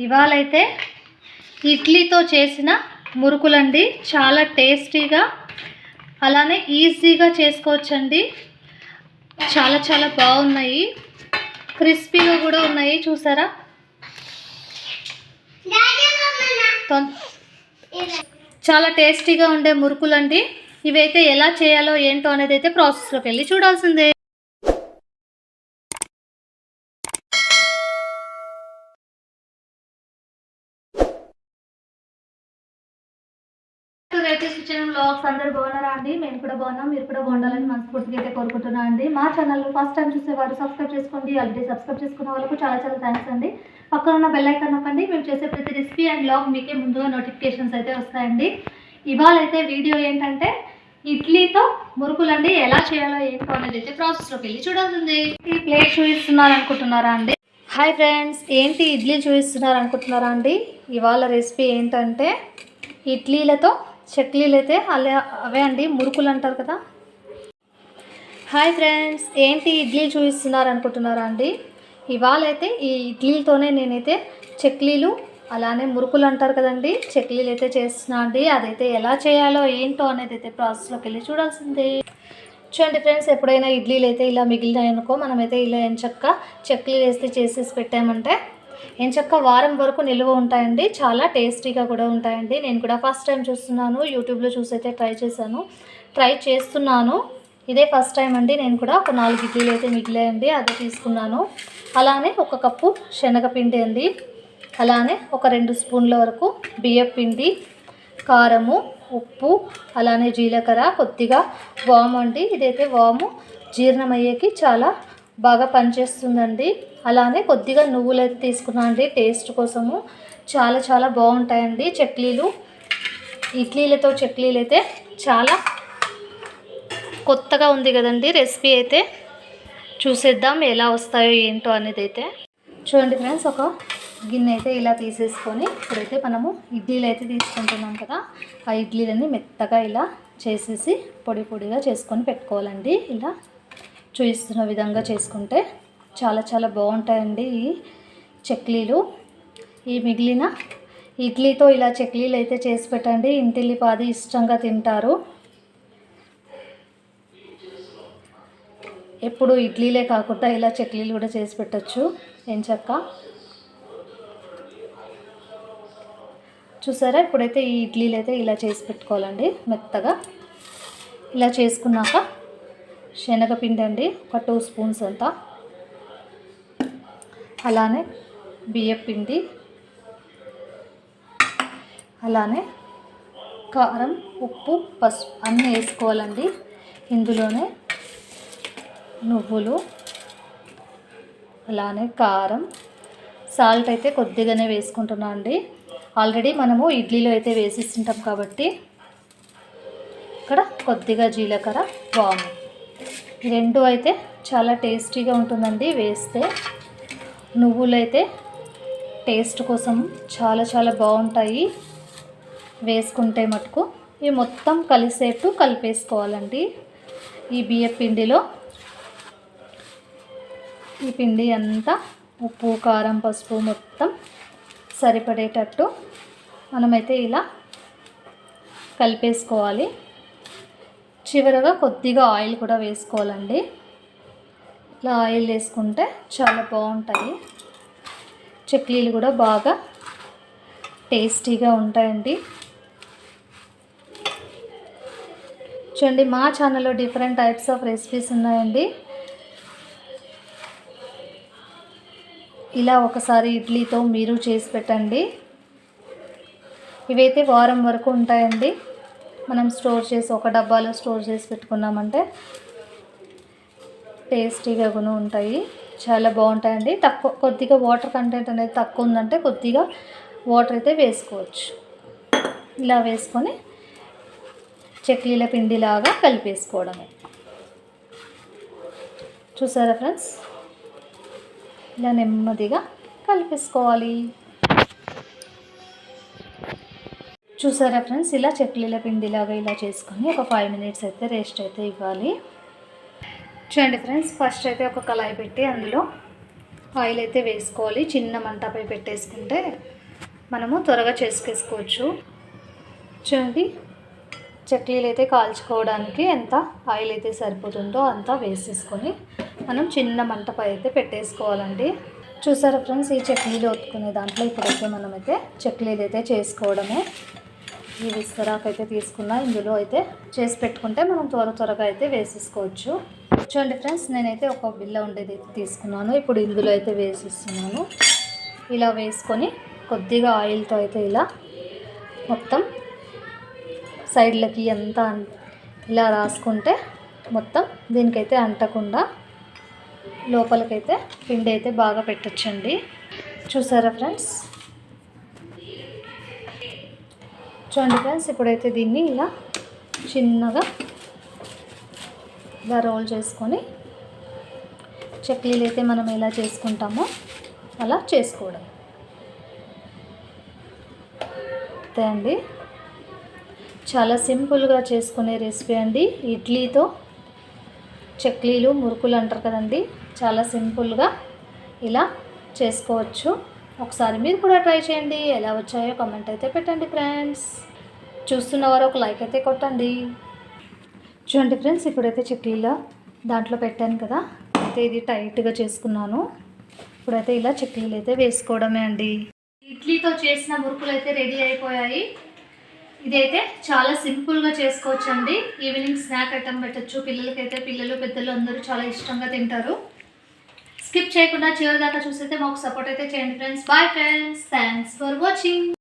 ఇవాళైతే ఇడ్లీతో చేసిన మురుకులండి. చాలా టేస్టీగా అలానే ఈజీగా చేసుకోవచ్చండి. చాలా చాలా బాగున్నాయి. క్రిస్పీగా కూడా ఉన్నాయి చూసారా? తొం- చాలా టేస్టీగా ఉండే మురుకులండి. ఇవైతే ఎలా చేయాలో ఏంటో అనేది అయితే ప్రాసెస్లోకి వెళ్ళి చూడాల్సిందే. రైతీస్ కిచెన్ బ్లాగ్స్ అందరు బాగున్నారా అండి? మేము కూడా బాగున్నాం మీరు కూడా బాగుండాలని మనస్ఫూర్తిగా అయితే కోరుకుంటున్నాను అండి. మా ఛానల్ ఫస్ట్ టైం చూసేవారు సబ్స్క్రైబ్ చేసుకోండి ఆల్రెడీ సబ్స్క్రైబ్ చేసుకున్న వాళ్ళకు చాలా చాలా థ్యాంక్స్ అండి. పక్కన ఉన్న బెల్ ఐకాన్ నొక్కండి మేము చేసే ప్రతి రెసిపీ అండ్ బ్లాగ్ మీకే ముందుగా నోటిఫికేషన్స్ అయితే వస్తాయండి. ఇవాళ అయితే వీడియో ఏంటంటే ఇడ్లీతో మురుకులండి ఎలా చేయాలో ఏంటో అనేది అయితే ప్రాసెస్లోకి వెళ్ళి చూడాల్సింది. ప్లేట్ చూపిస్తున్నారు అనుకుంటున్నారా అండి? హాయ్ ఫ్రెండ్స్ ఏంటి ఇడ్లీ చూపిస్తున్నారు అనుకుంటున్నారా అండి? ఇవాళ రెసిపీ ఏంటంటే ఇడ్లీలతో చట్లీలు అయితే అలా అవే అండి మురుకులు అంటారు కదా. హాయ్ ఫ్రెండ్స్ ఏంటి ఇడ్లీ చూపిస్తున్నారు అనుకుంటున్నారా అండి? ఇవాళ అయితే ఈ ఇడ్లీలతోనే నేనైతే చక్లీలు అలానే మురుకులు అంటారు కదండి చక్లీలు అయితే చేస్తున్నా అండి. అదైతే ఎలా చేయాలో ఏంటో అనేది అయితే ప్రాసెస్లోకి వెళ్ళి చూడాల్సిందే. చూడండి ఫ్రెండ్స్ ఎప్పుడైనా ఇడ్లీలు అయితే ఇలా మిగిలినాయనుకో మనమైతే ఇలా ఎంచక్క చక్లీలు వేస్తే చేసేసి పెట్టామంటే ఎంచక్క వారం వరకు నిల్వ ఉంటాయండి. చాలా టేస్టీగా కూడా ఉంటాయండి. నేను కూడా ఫస్ట్ టైం చూస్తున్నాను. యూట్యూబ్లో చూసి అయితే ట్రై చేశాను. ట్రై చేస్తున్నాను. ఇదే ఫస్ట్ టైం అండి. నేను కూడా ఒక నాలుగు ఇడ్లీలు అయితే మిగిలాయండి. అది తీసుకున్నాను. అలానే ఒక కప్పు శనగపిండి అండి. అలానే ఒక రెండు స్పూన్ల వరకు బియ్యం పిండి కారము ఉప్పు అలానే జీలకర్ర కొద్దిగా వాము అండి. ఇదైతే వాము జీర్ణమయ్యేకి చాలా బాగా పనిచేస్తుందండి. అలానే కొద్దిగా నువ్వులు అయితే తీసుకున్నా అండి. టేస్ట్ కోసము చాలా చాలా బాగుంటాయండి చట్లీలు ఇడ్లీలతో చట్లీలు అయితే చాలా కొత్తగా ఉంది కదండి రెసిపీ అయితే. చూసేద్దాం ఎలా వస్తాయో ఏంటో అనేది అయితే. చూడండి ఫ్రెండ్స్ ఒక గిన్నె అయితే ఇలా తీసేసుకొని ఇప్పుడైతే మనము ఇడ్లీలు అయితే తీసుకుంటున్నాం కదా ఆ ఇడ్లీలని మెత్తగా ఇలా చేసేసి పొడి పొడిగా చేసుకొని పెట్టుకోవాలండి. ఇలా చూపిస్తున్న విధంగా చేసుకుంటే చాలా చాలా బాగుంటాయండి ఈ చక్లీలు. ఈ మిగిలిన ఇడ్లీతో ఇలా చక్లీలు అయితే చేసి పెట్టండి. ఇంటిల్లిపాది ఇష్టంగా తింటారు. ఎప్పుడు ఇడ్లీలే కాకుండా ఇలా చక్లీలు కూడా చేసి పెట్టచ్చు. ఎంచక్క చూసారా? ఇప్పుడైతే ఈ ఇడ్లీలు అయితే ఇలా చేసి పెట్టుకోవాలండి మెత్తగా. ఇలా చేసుకున్నాక శనగపిండి అండి ఒక టూ స్పూన్స్ అంతా. అలానే బియ్యపిండి అలానే కారం ఉప్పు పసుపు అన్నీ వేసుకోవాలండి. ఇందులోనే నువ్వులు అలానే కారం సాల్ట్ అయితే కొద్దిగానే వేసుకుంటున్నా అండి. ఆల్రెడీ మనము ఇడ్లీలో అయితే వేసిస్తుంటాం కాబట్టి ఇక్కడ కొద్దిగా జీలకర్ర వాము. రెండు అయితే చాలా టేస్టీగా ఉంటుందండి వేస్తే. నువ్వులు అయితే టేస్ట్ కోసం చాలా చాలా బాగుంటాయి. వేసుకుంటే మటుకు ఇవి మొత్తం కలిసేపు కలిపేసుకోవాలండి. ఈ బియ్య పిండిలో ఈ పిండి అంతా ఉప్పు కారం పసుపు మొత్తం సరిపడేటట్టు మనమైతే ఇలా కలిపేసుకోవాలి. చివరగా కొద్దిగా ఆయిల్ కూడా వేసుకోవాలండి. ఇలా ఆయిల్ వేసుకుంటే చాలా బాగుంటాయి. చక్లీలు కూడా బాగా టేస్టీగా ఉంటాయండి. చూడండి మా ఛానల్లో డిఫరెంట్ టైప్స్ ఆఫ్ రెసిపీస్ ఉన్నాయండి. ఇలా ఒకసారి ఇడ్లీతో మీరు చేసి పెట్టండి. ఇవైతే వారం వరకు ఉంటాయండి. మనం స్టోర్ చేసి ఒక డబ్బాలో స్టోర్ చేసి పెట్టుకున్నామంటే టేస్టీగా కూడా ఉంటాయి. చాలా బాగుంటాయండి. తక్కువ కొద్దిగా వాటర్ కంటెంట్ అనేది తక్కువ ఉందంటే కొద్దిగా వాటర్ అయితే వేసుకోవచ్చు. ఇలా వేసుకొని చక్లీల పిండిలాగా కలిపేసుకోవడమే. చూసారా ఫ్రెండ్స్? ఇలా నెమ్మదిగా కలిపేసుకోవాలి. చూసారా ఫ్రెండ్స్? ఇలా చక్లీల పిండిలాగా ఇలా చేసుకొని ఒక ఫైవ్ మినిట్స్ అయితే రెస్ట్ అయితే ఇవ్వాలి. చూడండి ఫ్రెండ్స్ ఫస్ట్ అయితే ఒక కళాయి పెట్టి అందులో ఆయిల్ అయితే వేసుకోవాలి. చిన్న మంటపై పెట్టేసుకుంటే మనము త్వరగా చేసుకేసుకోవచ్చు. చూడండి చక్లీలు అయితే కాల్చుకోవడానికి ఎంత ఆయిల్ అయితే సరిపోతుందో అంతా వేసేసుకొని మనం చిన్న మంటపై అయితే పెట్టేసుకోవాలండి. చూసారా ఫ్రెండ్స్ ఈ చక్లీలు ఒత్తుకునే దాంట్లో ఇప్పుడైతే మనమైతే చక్లీలు అయితే చేసుకోవడమే. ఈ విస్తరాకు అయితే ఇందులో అయితే చేసి పెట్టుకుంటే మనం త్వర త్వరగా అయితే వేసేసుకోవచ్చు. చూడండి ఫ్రెండ్స్ నేనైతే ఒక బిల్ల ఉండేది అయితే తీసుకున్నాను. ఇప్పుడు ఇందులో అయితే వేసిస్తున్నాను. ఇలా వేసుకొని కొద్దిగా ఆయిల్తో అయితే ఇలా మొత్తం సైడ్లకి ఎంత ఇలా రాసుకుంటే మొత్తం దీనికైతే అంటకుండా లోపలికైతే పిండి అయితే బాగా పెట్టొచ్చండి. చూసారా ఫ్రెండ్స్? చూడండి ఫ్రెండ్స్ ఇప్పుడైతే దీన్ని ఇలా చిన్నగా ఇలా రోల్ చేసుకొని చక్లీలు అయితే మనం ఎలా చేసుకుంటామో అలా చేసుకోవడం. అంతే అండి. చాలా సింపుల్గా చేసుకునే రెసిపీ అండి. ఇడ్లీతో చక్లీలు మురుకులు అంటారు కదండి. చాలా సింపుల్గా ఇలా చేసుకోవచ్చు. ఒకసారి మీరు కూడా ట్రై చేయండి. ఎలా వచ్చాయో కమెంట్ అయితే పెట్టండి ఫ్రెండ్స్. చూస్తున్నవారు ఒక లైక్ అయితే కొట్టండి. చూడండి ఫ్రెండ్స్ ఇప్పుడైతే చక్లీలో దాంట్లో పెట్టాను కదా. అయితే ఇది టైట్గా చేసుకున్నాను. ఇప్పుడైతే ఇలా చక్లీలు అయితే వేసుకోవడమే అండి. ఇడ్లీతో చేసిన మురుకులు అయితే రెడీ అయిపోయాయి. ఇదైతే చాలా సింపుల్గా చేసుకోవచ్చు అండి ఈవినింగ్ స్నాక్ ఐటమ్ పెట్టచ్చు. పిల్లలకైతే పిల్లలు పెద్దలు అందరూ చాలా ఇష్టంగా తింటారు. స్కిప్ చేయకుండా చివరి దాకా చూసైతే మాకు సపోర్ట్ అయితే చేయండి friends. Bye friends. Thanks for watching.